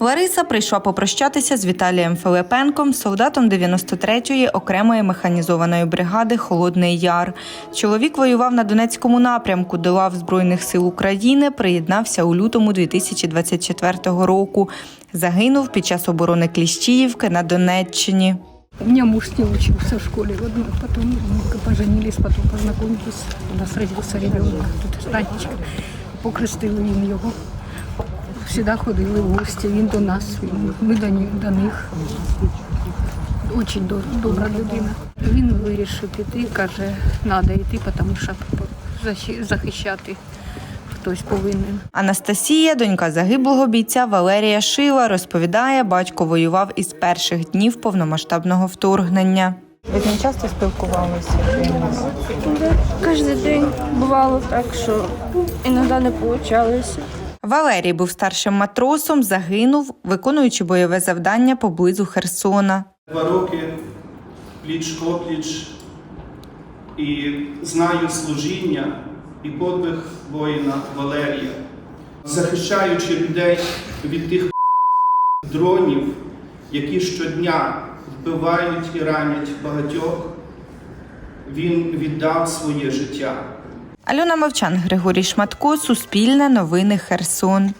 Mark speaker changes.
Speaker 1: Лариса прийшла попрощатися з Віталієм Филипенком, солдатом 93-ї окремої механізованої бригади Холодний Яр. Чоловік воював на Донецькому напрямку до лав Збройних сил України, приєднався у лютому 2024 року. Загинув під час оборони Кліщіївки на Донеччині.
Speaker 2: У меня муж не учился в школе, вот потом мы поженились, потом познакомились. У нас родился ребенок, тут Танечка. Покрестили він його. Всегда ходили в гості, він до нас, ми до, них- до них. Дуже добра людина. Він вирішив піти, каже, треба йти, тому що захищати хтось повинен.
Speaker 1: Анастасія, донька загиблого бійця Валерія Шила, розповідає, батько воював із перших днів повномасштабного вторгнення. Ви з ним часто спілкувалися?
Speaker 3: Кожен день бувало так, що іноді не вийшло.
Speaker 1: Валерій був старшим матросом, загинув, виконуючи бойове завдання поблизу Херсона.
Speaker 4: Два роки пліч опліч і знаю служіння і подвиг воїна Валерія, захищаючи людей від тих дронів, які щодня вбивають і ранять багатьох, він віддав своє життя.
Speaker 1: Альона Мовчан, Григорій Шматко, Суспільне новини Херсон.